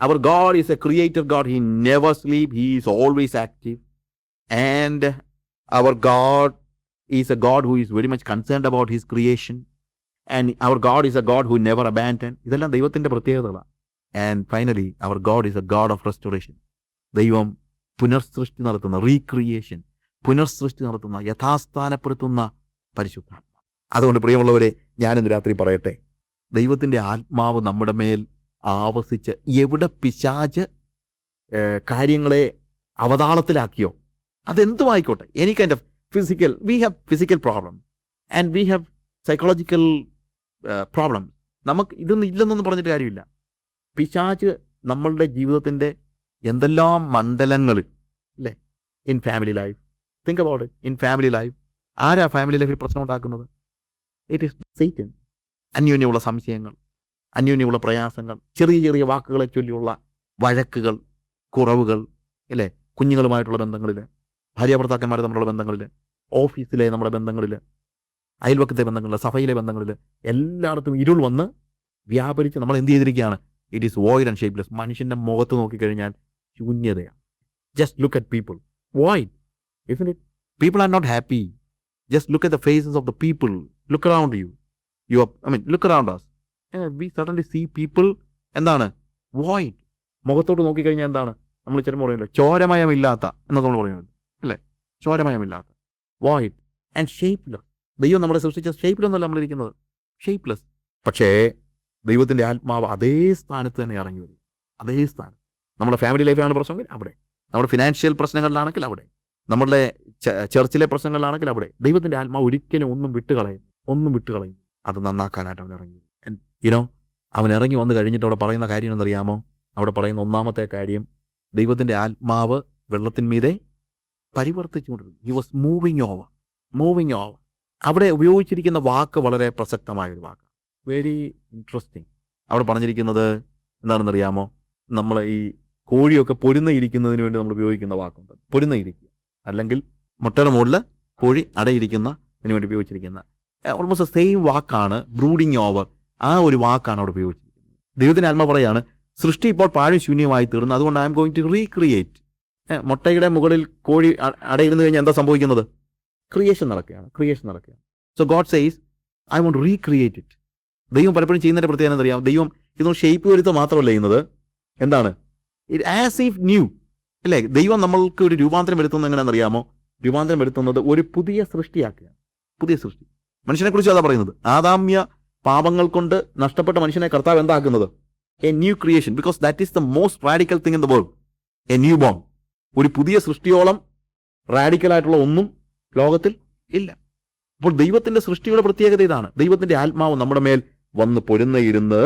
Our God is a creator God. He never sleep. He is always active. And our God is a God who is very much concerned about his creation. And our God is a God who never abandoned. ഇതെല്ലാം ദൈവത്തിന്റെ പ്രത്യേകതകളാണ് and finally our God is a God of restoration ദൈവം പുനർസൃഷ്ടി നടത്തുന്ന recreation പുനർസൃഷ്ടി നടത്തുന്ന യഥാസ്ഥാനപ്പെടുത്തുന്ന പരിശുദ്ധ അതുകൊണ്ട് പ്രിയമുള്ളവരെ ഞാനിന്ന് രാത്രി പറയട്ടെ ദൈവത്തിന്റെ ആത്മാവ് നമ്മുടെ മേൽ ആവസിച്ച് എവിടെ പിശാജ് കാര്യങ്ങളെ അവതാളത്തിലാക്കിയോ? അതെന്തും ആയിക്കോട്ടെ any kind of physical we have physical problem and we have psychological problem നമുക്ക് ഇതൊന്നും ഇല്ലെന്നൊന്നും പറഞ്ഞിട്ട് കാര്യമില്ല. പിശാജ് നമ്മളുടെ ജീവിതത്തിന്റെ എന്തെല്ലാം മണ്ഡലങ്ങൾ അല്ലേ in family life think about in family life ആരാ ഫാമിലി ലൈഫിൽ പ്രശ്നം ഉണ്ടാക്കുന്നത്? ഇറ്റ് ഈസ് സീറ്റൻ അന്യോന്യമുള്ള സംശയങ്ങൾ. അന്യോന്യമുള്ള പ്രയാസങ്ങൾ ചെറിയ ചെറിയ വാക്കുകളെ ചൊല്ലിയുള്ള വഴക്കുകൾ കുറവുകൾ അല്ലേ? കുഞ്ഞുങ്ങളുമായിട്ടുള്ള ബന്ധങ്ങളിൽ ഭാര്യാഭർത്താക്കന്മാർ തമ്മിലുള്ള ബന്ധങ്ങളിൽ ഓഫീസിലെ നമ്മുടെ ബന്ധങ്ങളിൽ അയൽവക്കത്തെ ബന്ധങ്ങളിൽ സഭയിലെ ബന്ധങ്ങളിൽ എല്ലായിടത്തും ഇരുൾ വന്ന് വ്യാപരിച്ച് നമ്മൾ എന്ത് ചെയ്തിരിക്കുകയാണ്? It is void and shapeless മനുഷ്യന്റെ മുഖത്ത് നോക്കിക്കഴിഞ്ഞാൽ ശൂന്യതയാണ്. Just look at people void if it people are not happy just look at the faces of the people look around you you I mean look around us. We suddenly see people എന്താണ്? Void മുഖത്തോട്ട് നോക്കിക്കഴിഞ്ഞാൽ എന്താണ്? നമ്മൾ ചിലപ്പോൾ പറയുമല്ലോ ചോരമയമില്ലാത്ത നമ്മൾ പറയുന്നത്. അല്ലേ? ചോരമയമില്ലാത്ത. വോയിഡ് ആൻഡ് ഷേപ്പ്ലെസ് ദൈവം നമ്മളെ സൃഷ്ടിച്ച ഷേപ്പിലൊന്നല്ല നമ്മളിരിക്കുന്നത് ഷേപ്പ്ലെസ് പക്ഷേ ദൈവത്തിന്റെ ആത്മാവ് അതേ സ്ഥാനത്ത് തന്നെ ഇറങ്ങി വരും. അതേ സ്ഥാനം. നമ്മുടെ ഫാമിലി ലൈഫിലാണ് പ്രശ്നമെങ്കിൽ അവിടെ. നമ്മുടെ ഫിനാൻഷ്യൽ പ്രശ്നങ്ങളിലാണെങ്കിൽ അവിടെ. നമ്മുടെ ചർച്ചിലെ പ്രശ്നങ്ങളിലാണെങ്കിൽ അവിടെ. ദൈവത്തിന്റെ ആത്മാവ് ഒരിക്കലും ഒന്നും വിട്ടുകളയും. ഒന്നും വിട്ടുകളയും. അത് നന്നാക്കാനായിട്ട് അവൻ ഇറങ്ങി യുനോ അവൻ ഇറങ്ങി വന്നു കഴിഞ്ഞിട്ട് അവിടെ പറയുന്ന കാര്യം എന്നറിയാമോ അവിടെ പറയുന്ന ഒന്നാമത്തെ കാര്യം ദൈവത്തിന്റെ ആത്മാവ് വെള്ളത്തിന്മീതെ പരിവർത്തിച്ചുകൊണ്ടിരുന്നു. He was moving over moving over അവിടെ ഉപയോഗിച്ചിരിക്കുന്ന വാക്ക് വളരെ പ്രസക്തമായ ഒരു വാക്ക് വെരി ഇൻട്രസ്റ്റിംഗ് അവിടെ പറഞ്ഞിരിക്കുന്നത് എന്താണെന്നറിയാമോ? നമ്മൾ ഈ കോഴിയൊക്കെ പൊരുന്നയിരിക്കുന്നതിന് വേണ്ടി നമ്മൾ ഉപയോഗിക്കുന്ന വാക്കുണ്ട്. പൊരുന്നയിരിക്കുക. അല്ലെങ്കിൽ മുട്ടയുടെ മുകളിൽ കോഴി അടയിരിക്കുന്ന വേണ്ടി ഉപയോഗിച്ചിരിക്കുന്ന ഓൾമോസ്റ്റ് സെയിം വാക്കാണ് ബ്രൂഡിങ് ഓവർ ആ ഒരു വാക്കാണ് അവിടെ ഉപയോഗിച്ചിരിക്കുന്നത്. ദൈവത്തിന്റെ ആത്മ പറയാണ് സൃഷ്ടി ഇപ്പോൾ പാഴും ശൂന്യമായി തീർന്നു. അതുകൊണ്ട് I am going to recreate മുട്ടയുടെ മുകളിൽ കോഴി അടയിരുന്നു കഴിഞ്ഞാൽ എന്താ സംഭവിക്കുന്നത്? ക്രിയേഷൻ നടക്കുകയാണ് ക്രിയേഷൻ നടക്കുകയാണ്. So God says I won't recreate it ദൈവം പലപ്പോഴും ചെയ്യുന്നതിന്റെ പ്രത്യേകത അറിയാം ദൈവം ഇതൊന്നും ഷേപ്പ് വരുത്തുക മാത്രമല്ല ചെയ്യുന്നത്. എന്താണ്? ഇറ്റ് ആസ് ഇഫ് ന്യൂ അല്ലേ? ദൈവം നമ്മൾക്ക് ഒരു രൂപാന്തരം വരുത്തുന്നത് എങ്ങനെയാണെന്ന് അറിയാമോ രൂപാന്തരം വരുത്തുന്നത് ഒരു പുതിയ സൃഷ്ടിയാക്കുകയാണ്. പുതിയ സൃഷ്ടി. മനുഷ്യനെക്കുറിച്ച് അതാ പറയുന്നത്? ആദാമ്യ പാപങ്ങൾ കൊണ്ട് നഷ്ടപ്പെട്ട മനുഷ്യനെ കർത്താവ് എന്താക്കുന്നത്? A new creation because that is the most radical thing in the world a new born ഒരു പുതിയ സൃഷ്ടിയോളം റാഡിക്കൽ ആയിട്ടുള്ള ഒന്നും ലോകത്തിൽ ഇല്ല. അപ്പോൾ ദൈവത്തിന്റെ സൃഷ്ടിയുടെ പ്രത്യേകത ഇതാണ്. ദൈവത്തിന്റെ ആത്മാവ് നമ്മുടെ മേൽ വന്ന് പൊരുന്നയിരുന്ന്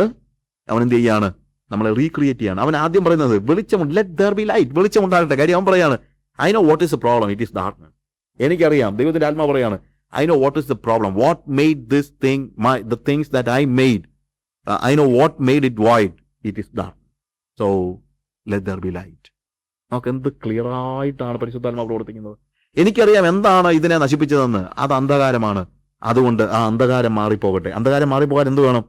അവൻ എന്ത് ചെയ്യാണ്? നമ്മളെ റീക്രിയേറ്റ് ചെയ്യാണ്. അവൻ ആദ്യം പറയുന്നത് വെളിച്ചമുണ്ട് ലെറ്റ് ദർ ബി ലൈറ്റ് വെളിച്ചം ഉണ്ടാകട്ടെ. കാര്യം അവൻ പറയാണ് I know what is the problem it is darkness എനിക്കറിയാം. ദൈവത്തിന്റെ ആത്മാവ് പറയാണ് I know what is the problem what made this thing my the things that I made I know what made it wide it is dark. So let there be light നമുക്ക് എന്ത് clear ആയിട്ടാണ് പരിശുദ്ധാത്മാവ് പ്രവർത്തിക്കുന്നത്? എനിക്കറിയാം എന്താണ് ഇതിനെ നശിപ്പിച്ചതെന്ന്. അത് അന്ധകാരമാണ്. അതുകൊണ്ട് ആ അന്ധകാരം മാറിപ്പോകട്ടെ. അന്ധകാരം മാറിപ്പോകാൻ എന്ത് വേണം?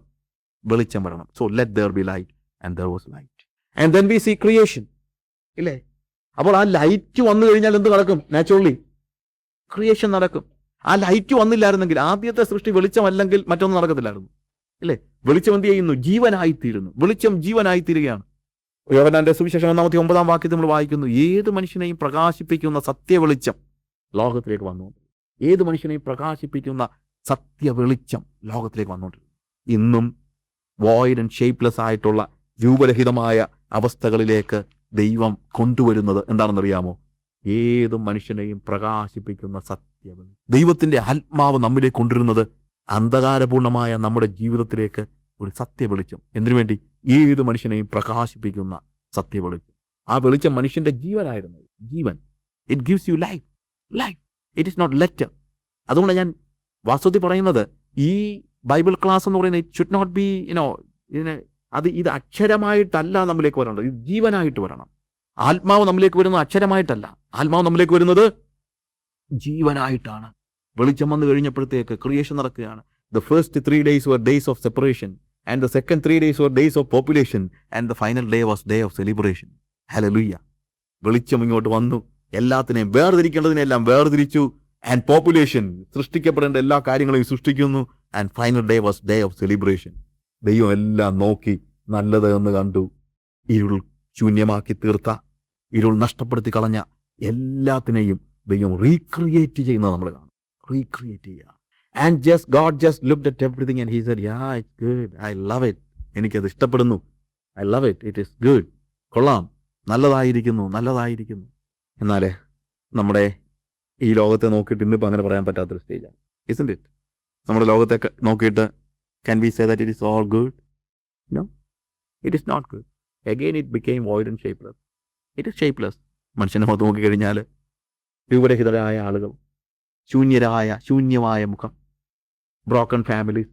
വെളിച്ചം വരണം. So let there be light and there was light and then be see creation ഇല്ലേ? അപ്പോൾ ആ ലൈറ്റ് വന്നു കഴിഞ്ഞാൽ എന്ത് നടക്കും? നാച്ചുറലി ക്രിയേഷൻ നടക്കും. ആ ലൈറ്റ് വന്നില്ലായിരുന്നെങ്കിൽ ആദ്യത്തെ സൃഷ്ടി വെളിച്ചമല്ലെങ്കിൽ മറ്റൊന്നും നടക്കത്തില്ലായിരുന്നു. അല്ലേ വെളിച്ചം എന്ത് ചെയ്യുന്നു? ജീവനായിത്തീരുന്നു. വെളിച്ചം ജീവനായിത്തീരുകയാണ്. യോഹനാന്റെ സുവിശേഷം ഒന്നാമത്തെ ഒമ്പതാം വാക്യത്തിൽ നമ്മൾ വായിക്കുന്നു ഏത് മനുഷ്യനെയും പ്രകാശിപ്പിക്കുന്ന സത്യ വെളിച്ചം ലോകത്തിലേക്ക് വന്നു ഏത് മനുഷ്യനെയും പ്രകാശിപ്പിക്കുന്ന സത്യ വെളിച്ചം ലോകത്തിലേക്ക് വന്നുകൊണ്ടിരുന്നു ഇന്നും വോയിഡ് ആൻഡ് ഷേപ്പ്ലെസ് ആയിട്ടുള്ള രൂപരഹിതമായ അവസ്ഥകളിലേക്ക് ദൈവം കൊണ്ടുവരുന്നത് എന്താണെന്നറിയാമോ? ഏത് മനുഷ്യനെയും പ്രകാശിപ്പിക്കുന്ന സത്യവെളി ദൈവത്തിന്റെ ആത്മാവ് നമ്മിലേക്ക് കൊണ്ടിരുന്നത് അന്ധകാരപൂർണമായ നമ്മുടെ ജീവിതത്തിലേക്ക് ഒരു സത്യവെളിച്ചം. എന്തിനു വേണ്ടി ഏത് മനുഷ്യനെയും പ്രകാശിപ്പിക്കുന്ന സത്യവെളിച്ചം. ആ വെളിച്ചം മനുഷ്യന്റെ ജീവനായിരുന്നു. ജീവൻ. It gives you life life it is not letter അതുകൊണ്ട് ഞാൻ വാസ്തുതി പറയുന്നത് ഈ ബൈബിൾ ക്ലാസ് എന്ന് പറയുന്നത് it should not be you know ഇതിന് അത് ഇത് അക്ഷരമായിട്ടല്ല നമ്മിലേക്ക് വരേണ്ടത്. ഇത് ജീവനായിട്ട് വരണം. ആത്മാവ് നമ്മിലേക്ക് വരുന്നത് അക്ഷരമായിട്ടല്ല. ആത്മാവ് നമ്മിലേക്ക് വരുന്നത് ജീവനായിട്ടാണ്. വെളിച്ചം വന്നു കഴിഞ്ഞപ്പോഴത്തേക്ക് ക്രിയേഷൻ നടക്കുകയാണ്. The first three days were days of separation and the second three days were days of population and the final day was day of celebration hallelujah വെളിച്ചം ഇങ്ങോട്ട് വന്നു. എല്ലാത്തിനെയും വേർതിരിക്കേണ്ടതിനെല്ലാം വേർതിരിച്ചു ആൻഡ് പോപ്പുലേഷൻ സൃഷ്ടിക്കപ്പെടേണ്ട എല്ലാ കാര്യങ്ങളെയും സൃഷ്ടിക്കുന്നു and final day was day of celebration ദൈവം എല്ലാം നോക്കി നല്ലത് എന്ന് കണ്ടു. ഇരുൾ ശൂന്യമാക്കി തീർത്ത. ഇരുൾ നഷ്ടപ്പെടുത്തി കളഞ്ഞ. എല്ലാത്തിനെയും ദൈവം റീക്രിയേറ്റ് ചെയ്യുന്നത് നമ്മൾ കാണും. റീക്രിയേറ്റ് ചെയ്യുക. And just God just look at everything and he said good I love it എനിക്കത് ഇഷ്ടപ്പെടുന്നു. I love it it is good കൊള്ളാം. നല്ലതായിരിക്കുന്നു. നല്ലതായിരിക്കുന്നു. എന്നാലേ നമ്മുടെ ഈ ലോകത്തെ നോക്കിയിട്ട് ഇന്നിപ്പോൾ അങ്ങനെ പറയാൻ പറ്റാത്തൊരു സ്റ്റേജാണ് ഇസന്റ് ഇറ്റ് നമ്മുടെ ലോകത്തെ നോക്കിയിട്ട് can be say that it is all good no it is not good again it became void and shapeless it is shapeless മനുഷ്യനെ മുഖത്ത് നോക്കിക്കഴിഞ്ഞാൽ രൂപരഹിതരായ ആളുകൾ ശൂന്യരായ ശൂന്യമായ മുഖം ബ്രോക്കൺ ഫാമിലി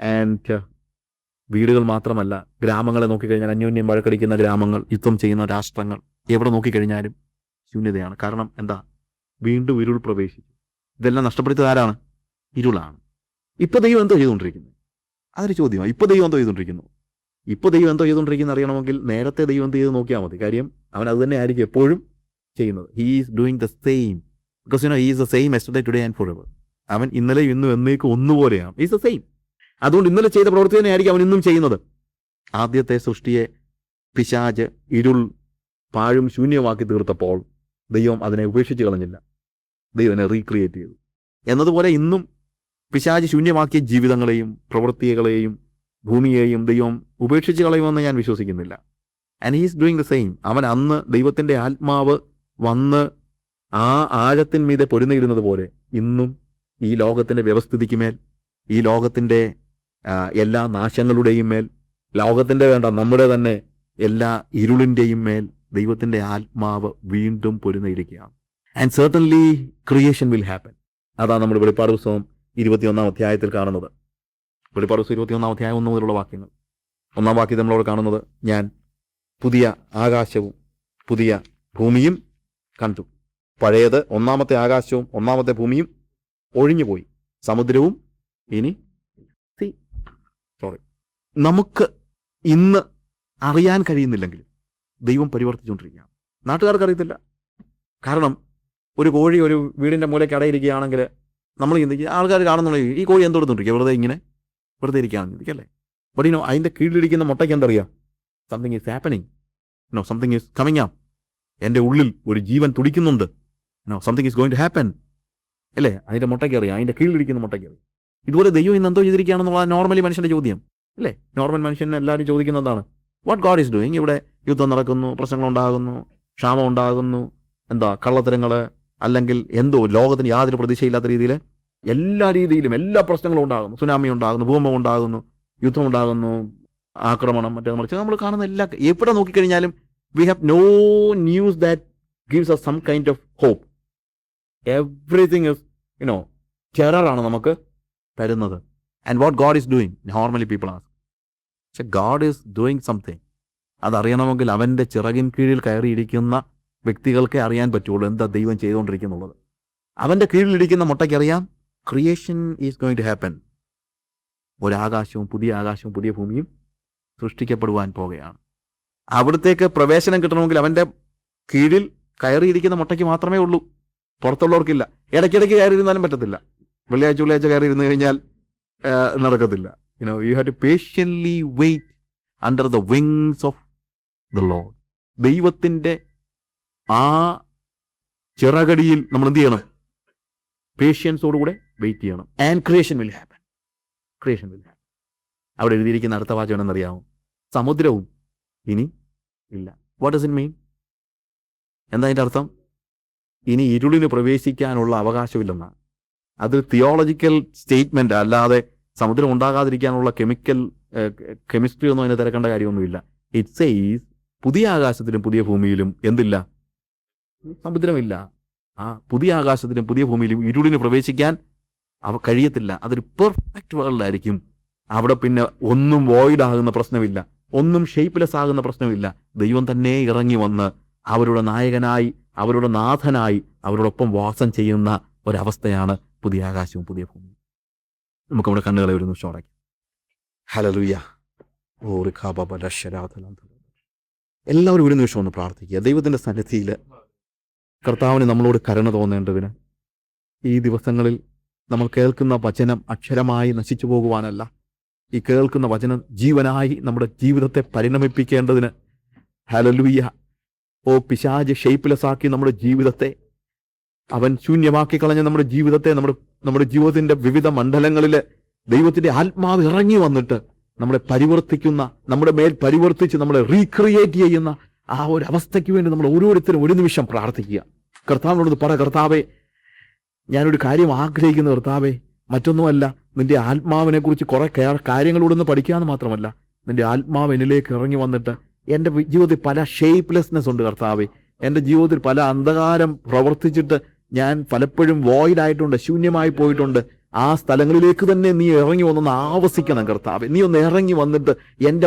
ആൻഡ് വീടുകൾ മാത്രമല്ല ഗ്രാമങ്ങളെ നോക്കിക്കഴിഞ്ഞാൽ അന്യോന്യം വഴക്കടിക്കുന്ന ഗ്രാമങ്ങൾ യുദ്ധം ചെയ്യുന്ന രാഷ്ട്രങ്ങൾ എവിടെ നോക്കിക്കഴിഞ്ഞാലും ശൂന്യതയാണ്. കാരണം എന്താ? വീണ്ടും ഇരുൾ പ്രവേശിച്ചു ഇതെല്ലാം നഷ്ടപ്പെടുത്തിയത് ആരാണ്? ഇരുളാണ്. ഇപ്പൊ ദൈവം എന്തോ ചെയ്തുകൊണ്ടിരിക്കുന്നത് അതൊരു ചോദ്യമാണ്. ഇപ്പൊ ദൈവം എന്തോ ചെയ്തുകൊണ്ടിരിക്കുന്നു. ഇപ്പൊ ദൈവം എന്തോ ചെയ്തുകൊണ്ടിരിക്കുന്നു അറിയണമെങ്കിൽ നേരത്തെ ദൈവം എന്ത് ചെയ്ത് നോക്കിയാൽ മതി. കാര്യം അവൻ അത് തന്നെ ആയിരിക്കും എപ്പോഴും ചെയ്യുന്നത്. He is doing the same because you know is the same yesterday today and for ever അവൻ ഇന്നലെ ഇന്നും എന്നേക്കും ഒന്നുപോലെയാണ്. ഈസ് ദ സെയിം അതുകൊണ്ട് ഇന്നലെ ചെയ്ത പ്രവൃത്തി തന്നെയായിരിക്കും അവൻ ഇന്നും ചെയ്യുന്നത്. ആദ്യത്തെ സൃഷ്ടിയെ പിശാജ് ഇരുൾ പാഴും ശൂന്യമാക്കി തീർത്തപ്പോൾ ദൈവം അതിനെ ഉപേക്ഷിച്ച് കളഞ്ഞില്ല. ദൈവനെ റീക്രിയേറ്റ് ചെയ്തു. എന്നതുപോലെ ഇന്നും പിശാജ് ശൂന്യമാക്കിയ ജീവിതങ്ങളെയും പ്രവൃത്തികളെയും ഭൂമിയെയും ദൈവം ഉപേക്ഷിച്ച് കളയുമെന്ന് ഞാൻ വിശ്വസിക്കുന്നില്ല. And he's doing the same അവൻ അന്ന് ദൈവത്തിന്റെ ആത്മാവ് വന്ന് ആ ആഴത്തിന്മീതെ പൊരുന്നിരുന്നത് പോലെ ഇന്നും ഈ ലോകത്തിന്റെ വ്യവസ്ഥിതിക്ക് മേൽ ഈ ലോകത്തിന്റെ എല്ലാ നാശങ്ങളുടെയും മേൽ ലോകത്തിന്റെ വേണ്ട നമ്മുടെ തന്നെ എല്ലാ ഇരുളിന്റെയും മേൽ ദൈവത്തിന്റെ ആത്മാവ് വീണ്ടും പൊരുന്നിരിക്കുകയാണ് and certainly creation will happen അതാണ് നമ്മുടെ വെളിപ്പാട് പുസ്തകം ഇരുപത്തിയൊന്നാം അധ്യായത്തിൽ കാണുന്നത്. വെളിപ്പാട് പുസ്തകം ഇരുപത്തിയൊന്നാം അധ്യായം ഒന്ന് മുതലുള്ള വാക്യങ്ങൾ. ഒന്നാം വാക്യം നമ്മളോട് കാണുന്നത് ഞാൻ പുതിയ ആകാശവും പുതിയ ഭൂമിയും കണ്ടു. പഴയത് ഒന്നാമത്തെ ആകാശവും ഒന്നാമത്തെ ഭൂമിയും ഒഴിഞ്ഞുപോയി. സമുദ്രവും ഇനി സോറി നമുക്ക് ഇന്ന് അറിയാൻ കഴിയുന്നില്ലെങ്കിലും ദൈവം പരിവർത്തിച്ചുകൊണ്ടിരിക്കുകയാണ്. നാട്ടുകാർക്ക് അറിയത്തില്ല. കാരണം ഒരു കോഴി ഒരു വീടിന്റെ മൂലയ്ക്ക് അടയിരിക്കുകയാണെങ്കിൽ നമ്മൾ ചിന്തിക്കുക ആൾക്കാർ കാണുന്നുണ്ടെങ്കിൽ ഈ കോഴി എന്തെടുത്തോണ്ടിരിക്കുക വെറുതെ ഇങ്ങനെ വെറുതെ ഇരിക്കുകയാണ് ചിന്തിക്കല്ലേ ബട്ട് ഇനോ അതിന്റെ കീഴിലിരിക്കുന്ന മുട്ടയ്ക്ക് എന്തറിയാം? Something is happening no something is coming up എന്റെ ഉള്ളിൽ ഒരു ജീവൻ തുടിക്കുന്നുണ്ട്. No something is going to happen അല്ലേ? അതിന്റെ മുട്ടയ്ക്ക് അറിയാം അതിന്റെ കീഴിലിരിക്കുന്ന മുട്ടയ്ക്ക് അറിയാം ഇതുപോലെ ദൈവം ഇന്ന് എന്തോ ചെയ്തിരിക്കുകയാണെന്നുള്ള നോർമലി മനുഷ്യന്റെ ചോദ്യം. അല്ലേ? നോർമൽ മനുഷ്യൻ എല്ലാവരും ചോദിക്കുന്നതാണ് വാട്ട് ഗോഡ് ഈസ് ഡൂയിങ് ഇവിടെ യുദ്ധം നടക്കുന്നു പ്രശ്നങ്ങൾ ഉണ്ടാകുന്നു ക്ഷാമം ഉണ്ടാകുന്നു എന്താ കള്ളത്തരങ്ങൾ അല്ലെങ്കിൽ എന്തോ ലോകത്തിന് യാതൊരു പ്രതീക്ഷയില്ലാത്ത രീതിയിൽ എല്ലാ രീതിയിലും എല്ലാ പ്രശ്നങ്ങളും ഉണ്ടാകുന്നു. സുനാമി ഉണ്ടാകുന്നു ഭൂകമ്പം ഉണ്ടാകുന്നു യുദ്ധം ഉണ്ടാകുന്നു ആക്രമണം മറ്റേ മറിച്ച് നമ്മൾ കാണുന്ന എല്ലാ എവിടെ നോക്കിക്കഴിഞ്ഞാലും we no news that gives us some kind of hope. Everything is, you know, ടെററാണ് നമുക്ക് തരുന്നത്. And what God is doing normally people as പക്ഷെ ഗാഡ് ഈസ് ഡൂയിങ് സംതിങ് അതറിയണമെങ്കിൽ അവന്റെ ചിറകിൻ കീഴിൽ കയറിയിരിക്കുന്ന വ്യക്തികൾക്കേ അറിയാൻ പറ്റുള്ളൂ എന്താ ദൈവം ചെയ്തുകൊണ്ടിരിക്കുന്നുള്ളത് അവന്റെ കീഴിലിരിക്കുന്ന മുട്ടയ്ക്കറിയാം creation is going to happen ഒരാകാശവും പുതിയ ആകാശവും പുതിയ ഭൂമിയും സൃഷ്ടിക്കപ്പെടുവാൻ പോകുകയാണ് അവിടത്തേക്ക് പ്രവേശനം കിട്ടണമെങ്കിൽ അവന്റെ കീഴിൽ കയറിയിരിക്കുന്ന മുട്ടയ്ക്ക് മാത്രമേ ഉള്ളൂ. പുറത്തുള്ളവർക്കില്ല. ഇടയ്ക്കിടയ്ക്ക് കയറിയിരുന്നാലും പറ്റത്തില്ല. വെള്ളിയാഴ്ച വെള്ളിയാഴ്ച കയറി ഇരുന്ന് കഴിഞ്ഞാൽ നടക്കത്തില്ല. You know you have to patiently wait under the wings of the lord ദൈവത്തിന്റെ ആ ചിറകടിയിൽ നമ്മൾ എന്ത് ചെയ്യണം? പേഷ്യൻസോടുകൂടെ വെയിറ്റ് ചെയ്യണം. And creation will happen creation will happen അവിടെ എഴുതിയിരിക്കുന്ന അടുത്ത വാചകം എന്നറിയാമോ സമുദ്രവും ഇനി ഇല്ല. വാട്ട് ഡസ് ഇൻ മീൻ എന്താ അതിന്റെ അർത്ഥം? ഇനി ഇരുളിന് പ്രവേശിക്കാനുള്ള അവകാശമില്ലെന്നാണ്. അത് തിയോളജിക്കൽ സ്റ്റേറ്റ്മെന്റ് അല്ലാതെ സമുദ്രം ഉണ്ടാകാതിരിക്കാനുള്ള കെമിക്കൽ കെമിസ്ട്രി ഒന്നും അതിനെ തിരക്കേണ്ട കാര്യമൊന്നുമില്ല. ഇറ്റ്സ് എ പുതിയ ആകാശത്തിലും പുതിയ ഭൂമിയിലും എന്തില്ല? സമുദ്രമില്ല. ആ പുതിയ ആകാശത്തിലും പുതിയ ഭൂമിയിലും ഇരുളിന് പ്രവേശിക്കാൻ അവ കഴിയത്തില്ല. അതൊരു പെർഫെക്റ്റ് വേൾഡായിരിക്കും അവിടെ പിന്നെ ഒന്നും വോയിഡ് ആകുന്ന പ്രശ്നമില്ല. ഒന്നും ഷേപ്പ്ലെസ് ആകുന്ന പ്രശ്നമില്ല. ദൈവം തന്നെ ഇറങ്ങി വന്ന് അവരുടെ നായകനായി അവരുടെ നാഥനായി അവരോടൊപ്പം വാസം ചെയ്യുന്ന ഒരവസ്ഥയാണ് പുതിയ ആകാശവും പുതിയ ഭൂമിയും. നമുക്ക് നമ്മുടെ കണ്ണുകളെ ഒരു നിമിഷം അടയ്ക്കാം. ഹലലുയ്യ എല്ലാവരും ഒരു നിമിഷം ഒന്ന് പ്രാർത്ഥിക്കുക. ദൈവത്തിന്റെ സന്നിധിയിൽ കർത്താവിന് നമ്മളോട് കരുണ തോന്നേണ്ടതിന് ഈ ദിവസങ്ങളിൽ നമ്മൾ കേൾക്കുന്ന വചനം അക്ഷരമായി നശിച്ചു പോകുവാനല്ല. ഈ കേൾക്കുന്ന വചനം ജീവനായി നമ്മുടെ ജീവിതത്തെ പരിണമിപ്പിക്കേണ്ടതിന് ഹലലുയ്യ ഓ പിശാജ് ഷെയ്പ്ലെസ് ആക്കി നമ്മുടെ ജീവിതത്തെ അവൻ ശൂന്യമാക്കി കളഞ്ഞ നമ്മുടെ ജീവിതത്തെ നമ്മുടെ നമ്മുടെ ജീവിതത്തിന്റെ വിവിധ മണ്ഡലങ്ങളിൽ ദൈവത്തിന്റെ ആത്മാവ് ഇറങ്ങി വന്നിട്ട് നമ്മളെ പരിവർത്തിക്കുന്ന നമ്മുടെ മേൽ പരിവർത്തിച്ച് നമ്മളെ റീക്രിയേറ്റ് ചെയ്യുന്ന ആ ഒരു അവസ്ഥയ്ക്ക് വേണ്ടി നമ്മൾ ഓരോരുത്തരും ഒരു നിമിഷം പ്രാർത്ഥിക്കുക. കർത്താവിനോട് പറ കർത്താവെ ഞാനൊരു കാര്യം ആഗ്രഹിക്കുന്ന കർത്താവെ മറ്റൊന്നുമല്ല നിന്റെ ആത്മാവിനെ കുറിച്ച് കുറെ കാര്യങ്ങളോടൊന്ന് പഠിക്കാമെന്ന് മാത്രമല്ല നിന്റെ ആത്മാവ് എന്നിലേക്ക് ഇറങ്ങി വന്നിട്ട് എന്റെ ജീവിതത്തിൽ പല ഷേപ്പ്ലെസ്നെസ് ഉണ്ട് കർത്താവെ. എന്റെ ജീവിതത്തിൽ പല അന്ധകാരം പ്രവർത്തിച്ചിട്ട് ഞാൻ പലപ്പോഴും വോയിഡ് ആയിട്ടുണ്ട് ശൂന്യമായി പോയിട്ടുണ്ട്. ആ സ്ഥലങ്ങളിലേക്ക് തന്നെ നീ ഇറങ്ങി വന്നൊന്ന് ആവസിക്കണം കർത്താവെ. നീ ഒന്ന് ഇറങ്ങി വന്നിട്ട് എന്റെ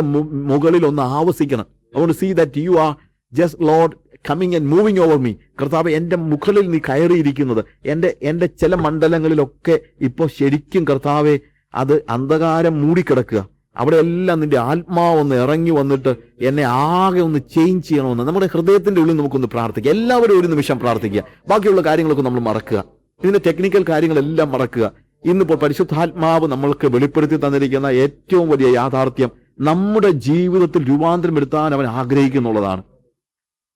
മുകളിൽ ഒന്ന് ആവസിക്കണം. അതുകൊണ്ട് see that you are just lord coming and moving over me കർത്താവ് എന്റെ മുകളിൽ നീ കയറിയിരിക്കുന്നത്. എന്റെ എന്റെ ചില മണ്ഡലങ്ങളിലൊക്കെ ഇപ്പോൾ ശരിക്കും കർത്താവെ അത് അന്ധകാരം മൂടിക്കിടക്കുക. അവിടെ എല്ലാം നിന്റെ ആത്മാവ് ഒന്ന് ഇറങ്ങി വന്നിട്ട് എന്നെ ആകെ ഒന്ന് ചേഞ്ച് ചെയ്യണമെന്ന്. നമ്മുടെ ഹൃദയത്തിന്റെ ഉള്ളിൽ നമുക്കൊന്ന് പ്രാർത്ഥിക്കുക എല്ലാവരും ഒരു നിമിഷം പ്രാർത്ഥിക്കുക. ബാക്കിയുള്ള കാര്യങ്ങളൊക്കെ നമ്മൾ മറക്കുക. ഇതിന്റെ ടെക്നിക്കൽ കാര്യങ്ങളെല്ലാം മറക്കുക. ഇന്നിപ്പോൾ പരിശുദ്ധാത്മാവ് നമ്മൾക്ക് വെളിപ്പെടുത്തി തന്നിരിക്കുന്ന ഏറ്റവും വലിയ യാഥാർത്ഥ്യം നമ്മുടെ ജീവിതത്തിൽ രൂപാന്തരം വരുത്താൻ അവൻ ആഗ്രഹിക്കുന്നുള്ളതാണ്.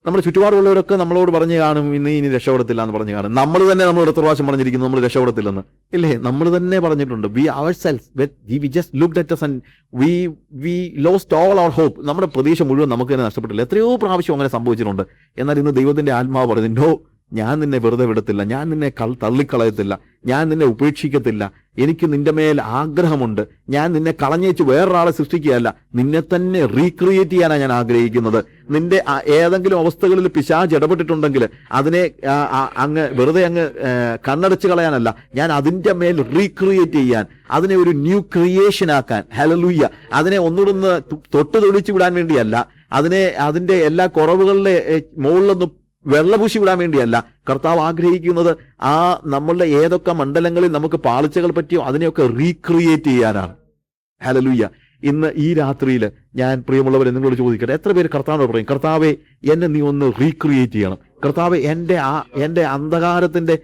നമ്മുടെ ചുറ്റുപാടുള്ളവരൊക്കെ നമ്മളോട് പറഞ്ഞു കാണും ഇന്ന് ഇനി രക്ഷപ്പെടത്തില്ല എന്ന് പറഞ്ഞു കാണും. നമ്മൾ തന്നെ നമ്മളോട് എത്ര പ്രാവശ്യം പറഞ്ഞിരിക്കുന്നു നമ്മൾ രക്ഷപ്പെടത്തില്ലെന്ന്. ഇല്ലേ? നമ്മൾ തന്നെ പറഞ്ഞിട്ടുണ്ട് we our self we we just look at and we we lost all our hope നമ്മുടെ പ്രതീക്ഷ മുഴുവൻ നമുക്ക് തന്നെ നഷ്ടപ്പെട്ടില്ല. എത്രയോ പ്രാവശ്യം അങ്ങനെ സംഭവിച്ചിട്ടുണ്ട്. എന്നാൽ ഇന്ന് ദൈവത്തിന്റെ ആത്മാവ് പറഞ്ഞു നോ ഞാൻ നിന്നെ വെറുതെ വിടത്തില്ല ഞാൻ നിന്നെ കൾ തള്ളിക്കളയത്തില്ല ഞാൻ നിന്നെ ഉപേക്ഷിക്കത്തില്ല. എനിക്ക് നിന്റെ മേൽ ആഗ്രഹമുണ്ട്. ഞാൻ നിന്നെ കളഞ്ഞേച്ച് വേറൊരാളെ സൃഷ്ടിക്കുകയല്ല. നിന്നെ തന്നെ റീക്രിയേറ്റ് ചെയ്യാനാണ് ഞാൻ ആഗ്രഹിക്കുന്നത്. നിന്റെ ഏതെങ്കിലും അവസ്ഥകളിൽ പിശാജ് ഇടപെട്ടിട്ടുണ്ടെങ്കിൽ അതിനെ അങ്ങ് വെറുതെ അങ്ങ് കണ്ണടച്ച് കളയാനല്ല. ഞാൻ അതിന്റെ മേൽ റീക്രിയേറ്റ് ചെയ്യാൻ അതിനെ ഒരു ന്യൂ ക്രിയേഷൻ ആക്കാൻ. ഹലലൂയ്യ അതിനെ ഒന്നുകൂടെ തൊട്ട് തൊടിച്ചു വിടാൻ വേണ്ടിയല്ല. അതിനെ അതിന്റെ എല്ലാ കുറവുകളുടെ മുകളിലൊന്ന് വെള്ളപൂശി വിടാൻ വേണ്ടിയല്ല. കർത്താവ് ആഗ്രഹിക്കുന്നത് ആ നമ്മളുടെ ഏതൊക്കെ മണ്ഡലങ്ങളിൽ നമുക്ക് പാളിച്ചകൾ പറ്റിയോ അതിനെയൊക്കെ റീക്രിയേറ്റ് ചെയ്യാനാണ്. ഹലലൂയ്യ ഇന്ന് ഈ രാത്രിയിൽ ഞാൻ പ്രിയമുള്ളവരെ നിങ്ങളോട് ചോദിക്കട്ടെ എത്ര പേര് കർത്താവിനോട് പറയും കർത്താവെ എന്നെ നീ ഒന്ന് റീക്രിയേറ്റ് ചെയ്യണം. കർത്താവെ എന്റെ ആ എന്റെ അന്ധകാരത്തിന്റെ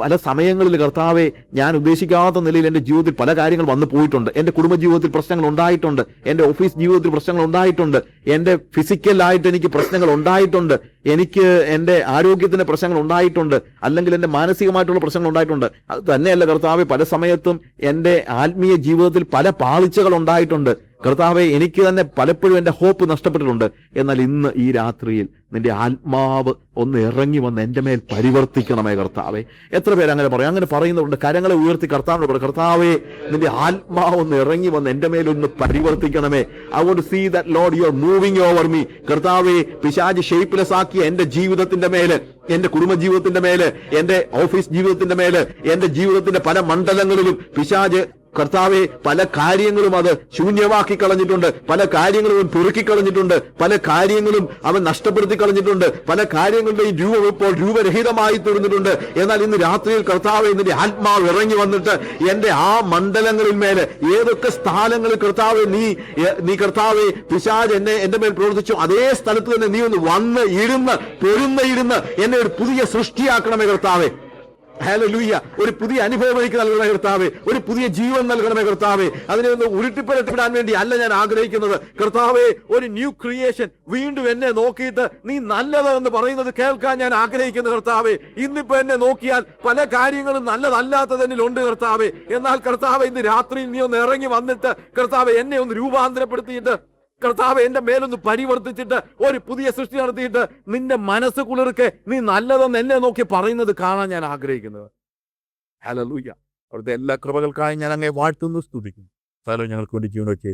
പല സമയങ്ങളിൽ കർത്താവെ ഞാൻ ഉദ്ദേശിക്കാത്ത നിലയിൽ എന്റെ ജീവിതത്തിൽ പല കാര്യങ്ങൾ വന്നു പോയിട്ടുണ്ട്. എന്റെ കുടുംബ ജീവിതത്തിൽ പ്രശ്നങ്ങൾ ഉണ്ടായിട്ടുണ്ട്. എന്റെ ഓഫീസ് ജീവിതത്തിൽ പ്രശ്നങ്ങൾ ഉണ്ടായിട്ടുണ്ട്. എന്റെ ഫിസിക്കലായിട്ട് എനിക്ക് പ്രശ്നങ്ങൾ ഉണ്ടായിട്ടുണ്ട്. എനിക്ക് എന്റെ ആരോഗ്യത്തിന്റെ പ്രശ്നങ്ങൾ ഉണ്ടായിട്ടുണ്ട് അല്ലെങ്കിൽ എന്റെ മാനസികമായിട്ടുള്ള പ്രശ്നങ്ങൾ ഉണ്ടായിട്ടുണ്ട്. അത് തന്നെയല്ല കർത്താവെ പല സമയത്തും എന്റെ ആത്മീയ ജീവിതത്തിൽ പല പാളിച്ചകൾ ഉണ്ടായിട്ടുണ്ട്. കർത്താവെ എനിക്ക് തന്നെ പലപ്പോഴും എന്റെ ഹോപ്പ് നഷ്ടപ്പെട്ടിട്ടുണ്ട്. എന്നാൽ ഇന്ന് ഈ രാത്രിയിൽ നിന്റെ ആത്മാവ് ഒന്ന് ഇറങ്ങി വന്ന് എന്റെ മേൽ പരിവർത്തിക്കണമേ കർത്താവെ. എത്ര പേര് അങ്ങനെ പറയും? അങ്ങനെ പറയുന്നവരുണ്ട്. കരങ്ങളെ ഉയർത്തി കർത്താവിനോട് പറയും കർത്താവെ നിന്റെ ആത്മാവ് ഒന്ന് ഇറങ്ങി വന്ന് എന്റെ മേൽ ഒന്ന് പരിവർത്തിക്കണമേ. I want see that lord you are moving over me കർത്താവെ പിശാജ് ഷേപ്പ്ലെസ് ആക്കിയ എന്റെ ജീവിതത്തിന്റെ മേൽ എന്റെ കുടുംബ ജീവിതത്തിന്റെ മേൽ എന്റെ ഓഫീസ് ജീവിതത്തിന്റെ മേൽ എന്റെ ജീവിതത്തിന്റെ പല മണ്ഡലങ്ങളിലും പിശാജ് കർത്താവെ പല കാര്യങ്ങളും അത് ശൂന്യമാക്കി കളഞ്ഞിട്ടുണ്ട്. പല കാര്യങ്ങളും അവൻ പെറുക്കി കളഞ്ഞിട്ടുണ്ട്. പല കാര്യങ്ങളും അവൻ നഷ്ടപ്പെടുത്തി കളഞ്ഞിട്ടുണ്ട്. പല കാര്യങ്ങളുടെയും രൂപം ഇപ്പോൾ രൂപരഹിതമായി തീർന്നിട്ടുണ്ട്. എന്നാൽ ഇന്ന് രാത്രിയിൽ കർത്താവ് ഇതിന്റെ ആത്മാവ് ഇറങ്ങി വന്നിട്ട് എന്റെ ആ മണ്ഡലങ്ങളിൽ മേൽ ഏതൊക്കെ സ്ഥലങ്ങളിൽ കർത്താവ് നീ നീ കർത്താവെ പിശാജ് എന്നെ എന്റെ മേൽ പ്രവർത്തിച്ചു അതേ സ്ഥലത്ത് തന്നെ നീ ഒന്ന് വന്ന് ഇരുന്ന് പൊരുന്ന് ഇരുന്ന് എന്നെ ഒരു പുതിയ സൃഷ്ടിയാക്കണമേ കർത്താവെ. ഹല്ലേലൂയ ഒരു പുതിയ അനുഭവം എനിക്ക് നൽകണമേ കർത്താവേ. ഒരു പുതിയ ജീവൻ നൽകണമേ കർത്താവേ. അതിനെ ഒന്ന് ഉരുട്ടിപ്പരട്ടിവിടാൻ വേണ്ടി അല്ല ഞാൻ ആഗ്രഹിക്കുന്നത്. കർത്താവേ ഒരു ന്യൂ ക്രിയേഷൻ വീണ്ടും എന്നെ നോക്കിയിട്ട് നീ നല്ലത് എന്ന് പറയുന്നത് കേൾക്കാൻ ഞാൻ ആഗ്രഹിക്കുന്നു കർത്താവേ. ഇന്നിപ്പോ എന്നെ നോക്കിയാൽ പല കാര്യങ്ങളും നല്ലതല്ലാത്തത് എന്നിലുണ്ട് കർത്താവേ. എന്നാൽ കർത്താവേ ഇന്ന് രാത്രി നീ ഒന്ന് ഇറങ്ങി വന്നിട്ട് കർത്താവേ എന്നെ ഒന്ന് രൂപാന്തരപ്പെടുത്തിയിട്ട് കർത്താവ് എന്റെ മേലൊന്ന് പരിവർത്തിച്ചിട്ട് ഒരു പുതിയ സൃഷ്ടി നടത്തിയിട്ട് നിന്റെ മനസ്സ് കുളിർക്കെ. നീ നല്ലതെന്ന് എന്നെ നോക്കി പറയുന്നത് കാണാൻ ഞാൻ ആഗ്രഹിക്കുന്നത്. ഹലോ ലൂയ്യ അവിടുത്തെ എല്ലാ കൃപകൾക്കായി ഞാൻ അങ്ങേ വാഴ്ത്തുന്നു സ്തുതിക്കുന്നു. സ്ഥലം ഞങ്ങൾക്ക് വേണ്ടി ജീവനൊക്കെ